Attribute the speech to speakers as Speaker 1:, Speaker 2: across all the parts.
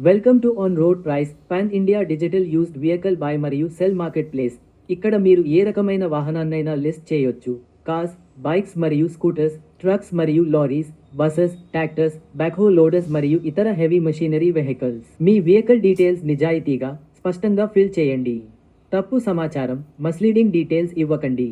Speaker 1: Welcome to On Road Price pan India digital used vehicle buy మరియు sell market place ఇక్కడ మీరు ఏ రకమైన వాహనాన్నైనా లిస్ట్ చేయొచ్చు. కార్స్ బైక్స్ మరియు స్కూటర్స్ ట్రక్స్ మరియు lorries buses tractors backhoe loaders మరియు ఇతర హెవీ మెషినరీ వెహికల్స్ మీ వెహికల్ డీటెయిల్స్ నిజాయితీగా స్పష్టంగా ఫిల్ చేయండి. తప్పు సమాచారం మస్లీడింగ్ డీటెయిల్స్ ఇవ్వకండి.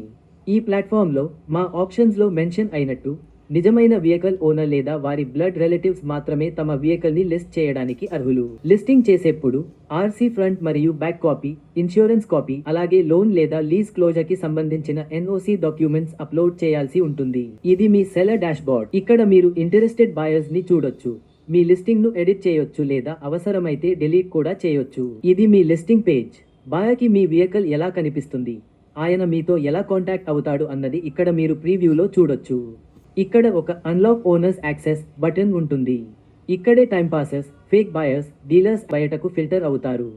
Speaker 1: ఈ ప్లాట్ఫామ్లో మా ఆప్షన్స్లో మెన్షన్ అయినట్టు నిజమైన వెహికల్ ఓనర్ లేదా వారి బ్లడ్ రిలేటివ్స్ మాత్రమే తమ వెహికల్ని లిస్ట్ చేయడానికి అర్హులు. లిస్టింగ్ చేసేప్పుడు ఆర్సీ ఫ్రంట్ మరియు బ్యాక్ కాపీ ఇన్సూరెన్స్ కాపీ అలాగే లోన్ లేదా లీజ్ క్లోజర్కి సంబంధించిన ఎన్ఓసి డాక్యుమెంట్స్ అప్లోడ్ చేయాల్సి ఉంటుంది. ఇది మీ సెలర్ డాష్ బోర్డ్ ఇక్కడ మీరు ఇంటరెస్టెడ్ బయర్స్ని చూడొచ్చు. మీ లిస్టింగ్ను ఎడిట్ చేయొచ్చు లేదా అవసరమైతే డిలీట్ కూడా చేయొచ్చు. ఇది మీ లిస్టింగ్ పేజ్ బాయకి మీ వెహికల్ ఎలా కనిపిస్తుంది? ఆయన మీతో ఎలా కాంటాక్ట్ అవుతాడు అన్నది ఇక్కడ మీరు ప్రీవ్యూలో చూడొచ్చు. ఇక్కడ ఒక అన్లాక్ ఓనర్స్ యాక్సెస్ బటన్ ఉంటుంది. ఇక్కడే time passes fake buyers dealers బయటకు ఫిల్టర్ అవుతారు.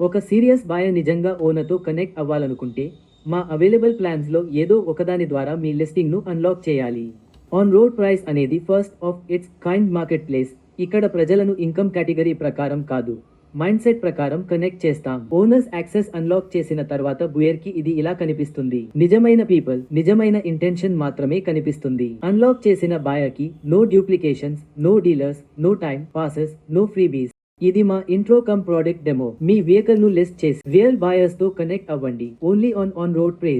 Speaker 1: ఒక సీరియస్ బాయర్ నిజంగా ఓనర్తో కనెక్ట్ అవ్వాలనుకుంటే మా అవైలబుల్ ప్లాన్స్లో ఏదో ఒకదాని ద్వారా మీ లిస్టింగ్ను అన్లాక్ చేయాలి. ఆన్ రోడ్ ప్రైస్ అనేది first of its kind marketplace ఇక్కడ ప్రజలను ఇన్కమ్ కేటగిరీ ప్రకారం కాదు. మైండ్ సెట్ ప్రకారం కనెక్ట్ చేస్తాం. ఓనర్స్ యాక్సెస్ అన్లాక్ చేసిన తర్వాత బుయర్కి ఇది ఇలా కనిపిస్తుంది. నిజమైన పీపుల్ నిజమైన ఇంటెన్షన్ మాత్రమే కనిపిస్తుంది. అన్లాక్ చేసిన బాయర్కి no duplications no dealers no time passes no freebies ఇది మా ఇంట్రో కమ్ ప్రోడక్ట్ డెమో మీ వెహికల్ను లిస్ట్ చేసి రియల్ బాయర్స్తో కనెక్ట్ అవ్వండి. Only on On Road Price